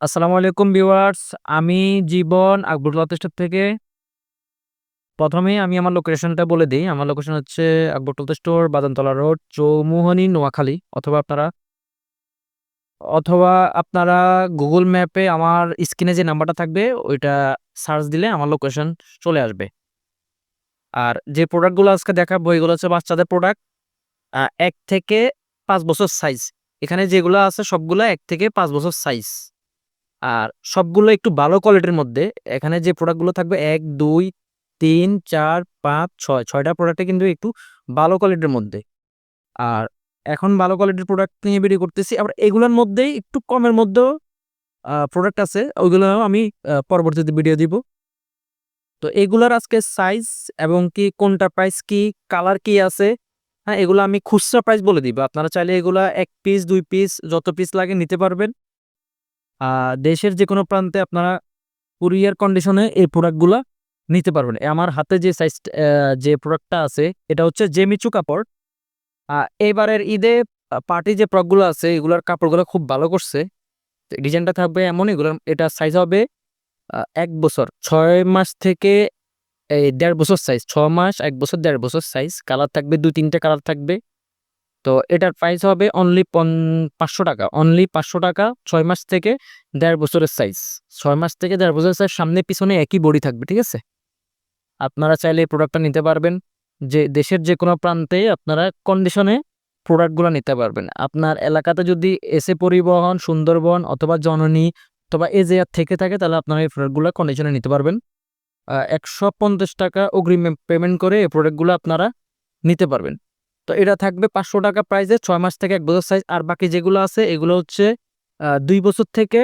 আসসালামু আলাইকুম ভিউয়ার্স, আমি জীবন আকবরুল্লাহ স্টোর থেকে। প্রথমেই আমি আমার লোকেশনটা বলে দিই। আমার লোকেশন হচ্ছে আকবরুল্লাহ স্টোর বাদানতলা রোড, চৌমুহনী, নোয়াখালী। অথবা আপনারা অথবা আপনারা গুগল ম্যাপে আমার স্ক্রিনে যে নাম্বারটা থাকবে, ওইটা সার্চ দিলে আমার লোকেশন চলে আসবে। আর যে প্রোডাক্টগুলো আজকে দেখাবো, এগুলো হচ্ছে বাচ্চাদের প্রোডাক্ট। এক থেকে পাঁচ বছর সাইজ। এখানে যেগুলো আছে, সবগুলো এক থেকে পাঁচ বছর সাইজ। আর সবগুলো একটু ভালো কোয়ালিটির মধ্যে, এখানে যে প্রোডাক্টগুলো থাকবে, এক, দুই, তিন, চার, পাঁচ, ছয়, ছয়টা প্রোডাক্টে কিন্তু একটু ভালো কোয়ালিটির মধ্যে। আর এখন ভালো কোয়ালিটির প্রোডাক্ট নিয়ে বেরিয়ে করতেছি আবার এগুলোর মধ্যেই একটু কমের মধ্যেও প্রোডাক্ট আছে ওইগুলো আমি পরবর্তীতে ভিডিও দিব। তো এগুলার আজকে সাইজ এবং কি, কোনটা প্রাইস কি কালার কি আছে হ্যাঁ এগুলো আমি খুচরা প্রাইস বলে দিব। আপনারা চাইলে এগুলা এক পিস দুই পিস যত পিস লাগে নিতে পারবেন। দেশের যে কোনো প্রান্তে আপনারা কুরিয়ার কন্ডিশনে এই প্রোডাক্টগুলা নিতে পারবেন। আমার হাতে যে সাইজ যে প্রোডাক্টটা আছে, এটা হচ্ছে জেমিচু কাপড়। এবারের ঈদে পার্টি যে প্রোডাক্টগুলো আছে, এগুলোর কাপড়গুলো খুব ভালো করছে। ডিজাইনটা থাকবে এমন এগুলোর, এটা সাইজ হবে এক বছর, ছয় মাস থেকে, এই দেড় বছর সাইজ ছ মাস, এক বছর, দেড় বছর সাইজ কালার থাকবে দু তিনটে কালার থাকবে। তো এটার প্রাইস হবে অনলি পাঁচশো টাকা। অনলি পাঁচশো টাকা ছয় মাস থেকে দেড় বছরের সাইজ ছয় মাস থেকে দেড় বছরের সাইজ সামনে পিছনে একই বডি থাকবে, ঠিক আছে? আপনারা চাইলে এই প্রোডাক্টটা নিতে পারবেন। যে, দেশের যে কোনো প্রান্তে আপনারা কন্ডিশনে প্রোডাক্টগুলো নিতে পারবেন। আপনার এলাকাতে যদি এসে পরিবহন, সুন্দরবন অথবা জননী অথবা এ যে থেকে থাকে, তাহলে আপনারা এই প্রোডাক্টগুলো কন্ডিশনে নিতে পারবেন। একশো পঞ্চাশ টাকা অগ্রিম পেমেন্ট করে এই প্রোডাক্টগুলো আপনারা নিতে পারবেন। তো এটা থাকবে পাঁচশো টাকা প্রাইসে ছয় মাস থেকে এক বছর সাইজ আর বাকি যেগুলো আছে, এগুলো হচ্ছে দুই বছর থেকে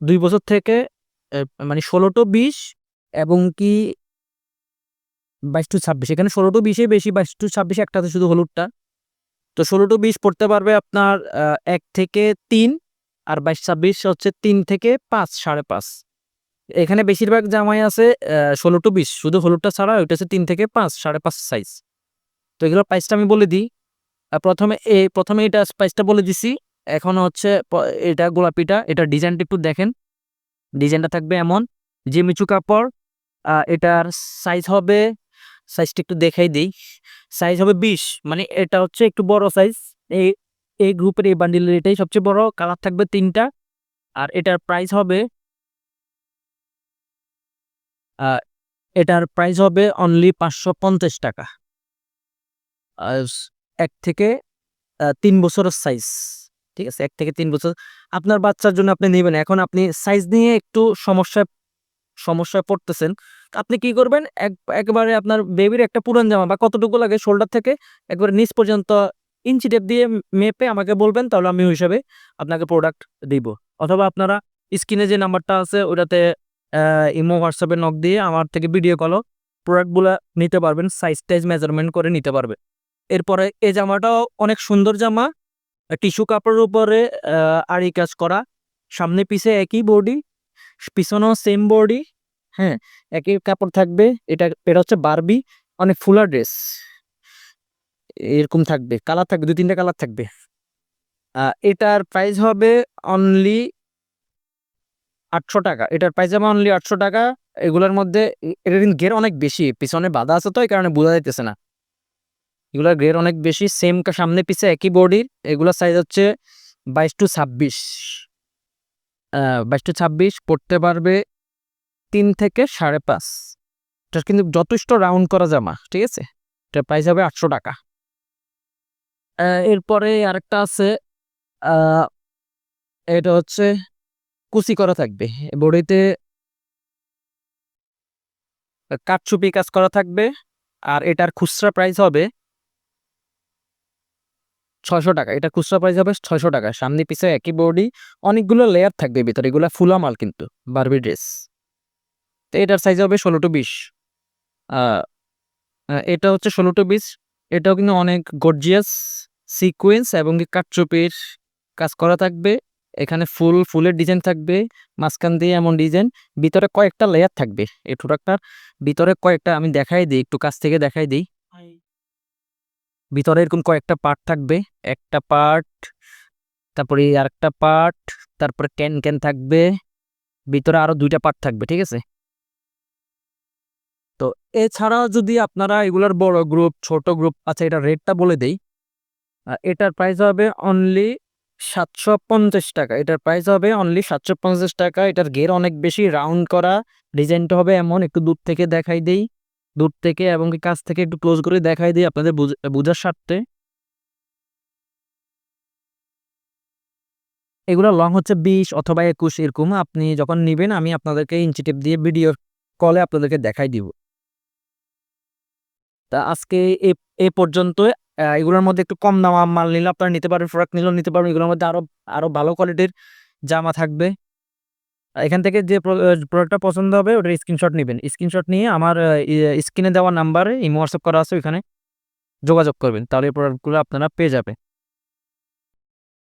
দুই বছর থেকে মানে ষোলো টু বিশ এবং কি বাইশ টু ছাব্বিশ। এখানে ষোলো টু বিশে বেশি, বাইশ টু ছাব্বিশ একটাতে শুধু হলুদটা। তো ষোলো টু বিশ পড়তে পারবে আপনার এক থেকে তিন, আর বাইশ ছাব্বিশ হচ্ছে তিন থেকে পাঁচ, সাড়ে পাঁচ। এখানে বেশিরভাগ জামাই আছে ষোলো টু বিশ। শুধু হলুদটা ছাড়া, ওইটা হচ্ছে তিন থেকে পাঁচ, সাড়ে পাঁচ সাইজ তো এগুলোর প্রাইসটা আমি বলে দিই। প্রথমে এ, প্রথমে এটা প্রাইসটা বলে দিছি। এখন হচ্ছে এটা গোলাপিটা এটা ডিজাইনটা একটু দেখেন। ডিজাইনটা থাকবে এমন। যে মিচু কাপড় এটার সাইজ হবে সাইজটা একটু দেখাই দিই। সাইজ হবে বিশ মানে এটা হচ্ছে একটু বড় সাইজ এই এই গ্রুপের এই বান্ডিলের এটাই সবচেয়ে বড়। কালার থাকবে তিনটা। আর এটার প্রাইস হবে এটার প্রাইস হবে অনলি পাঁচশো পঞ্চাশ টাকা। এক থেকে তিন বছরের সাইজ ঠিক আছে? এক থেকে তিন বছর। আপনার বাচ্চার জন্য আপনি নেবেন। এখন আপনি সাইজ নিয়ে একটু সমস্যায় সমস্যায় পড়তেছেন। আপনি কি করবেন? এক, একবারে আপনার বেবির একটা পুরান জামা বা কতটুকু লাগে শোল্ডার থেকে একবারে নিচ পর্যন্ত ইঞ্চি টেপ দিয়ে মেপে আমাকে বলবেন, তাহলে আমি ওই হিসাবে আপনাকে প্রোডাক্ট দিব। অথবা আপনারা স্ক্রিনে যে নাম্বারটা আছে, ওটাতে ইমো, হোয়াটসঅ্যাপে নক দিয়ে আমার থেকে ভিডিও কলও প্রোডাক্টগুলো নিতে পারবেন। সাইজ টাইজ মেজারমেন্ট করে নিতে পারবেন এরপরে এই জামাটাও অনেক সুন্দর জামা। টিস্যু কাপড়ের উপরে আড়ি কাজ করা। সামনে পিছে একই বডি, পিছনেও সেম বডি হ্যাঁ? একই কাপড় থাকবে। এটা এটা হচ্ছে বারবি অনেক ফুলা ড্রেস এরকম থাকবে। কালার থাকবে দু তিনটা কালার থাকবে। এটার প্রাইস হবে অনলি আটশো টাকা। এটার প্রাইস হবে অনলি আটশো টাকা। এগুলোর মধ্যে এ- এটার কিন্তু গের অনেক বেশি। পিছনে বাধা আছে তো, এই কারণে বোঝা যাইতেছে না। এগুলোর গ্রেড অনেক বেশি সেম সামনে পিছে একই বডির এগুলোর সাইজ হচ্ছে বাইশ টু ছাব্বিশ। বাইশ টু ছাব্বিশ পড়তে পারবে তিন থেকে সাড়ে পাঁচ। এটা কিন্তু যথেষ্ট রাউন্ড করা জামা, ঠিক আছে? এটার প্রাইস হবে আটশো টাকা। এরপরে আরেকটা আছে এটা হচ্ছে কুচি করা থাকবে। বডিতে কাটচুপি কাজ করা থাকবে, আর এটার খুচরা প্রাইস হবে ছয়শো টাকা। এটা খুচরা প্রাইস হবে ছয়শো টাকা। সামনে পিছে একই বডি অনেকগুলো লেয়ার থাকবে ভিতরে। এগুলো ফুলা মাল কিন্তু বারবি ড্রেস তো এটার সাইজ হবে ষোলো টু বিশ। এটা হচ্ছে ষোলো টু বিশ। এটাও কিন্তু অনেক গর্জিয়াস সিকোয়েন্স এবং কাটচুপির কাজ করা থাকবে। এখানে ফুল, ফুলের ডিজাইন থাকবে। মাঝখান দিয়ে এমন ডিজাইন ভিতরে কয়েকটা লেয়ার থাকবে। এই প্রোডাক্টটার ভিতরে কয়েকটা আমি দেখাই দিই, একটু কাছ থেকে দেখাই দিই। ভিতরে এরকম কয়েকটা পার্ট থাকবে। একটা পার্ট তারপরে আরেকটা পার্ট তারপরে ক্যান ক্যান থাকবে। ভিতরে আরও দুইটা পার্ট থাকবে, ঠিক আছে? তো এছাড়াও যদি আপনারা এগুলার বড় গ্রুপ ছোট গ্রুপ আচ্ছা এটা রেটটা বলে দেই। এটার প্রাইস হবে অনলি সাতশো পঞ্চাশ টাকা। এটার প্রাইস হবে অনলি সাতশো পঞ্চাশ টাকা। এটার গের অনেক বেশি। রাউন্ড করা ডিজাইনটা হবে এমন। একটু দূর থেকে দেখাই দেই। দূর থেকে এবং কাছ থেকে একটু ক্লোজ করে দেখাই দিই আপনাদের বুঝ- বোঝার স্বার্থে। এগুলো লং হচ্ছে বিশ অথবা একুশ, এরকম আপনি যখন নেবেন আমি আপনাদেরকে ইঞ্চি টেপ দিয়ে ভিডিও কলে আপনাদেরকে দেখাই দিব। তা আজকে এ পর্যন্ত এগুলোর মধ্যে একটু কম দাম, মাল নিলে আপনারা নিতে পারবেন প্রোডাক্ট নিলেও নিতে পারবেন। এগুলোর মধ্যে আরও আরও ভালো কোয়ালিটির জামা থাকবে। এখান থেকে যে প্রোডাক্টটা পছন্দ হবে, ওটার স্ক্রিনশট নেবেন। স্ক্রিনশট নিয়ে আমার স্ক্রিনে দেওয়া নাম্বারে ইমো হোয়াটসঅ্যাপ করা আছে ওইখানে যোগাযোগ করবেন। তাহলে এই প্রোডাক্টগুলো আপনারা পেয়ে যাবে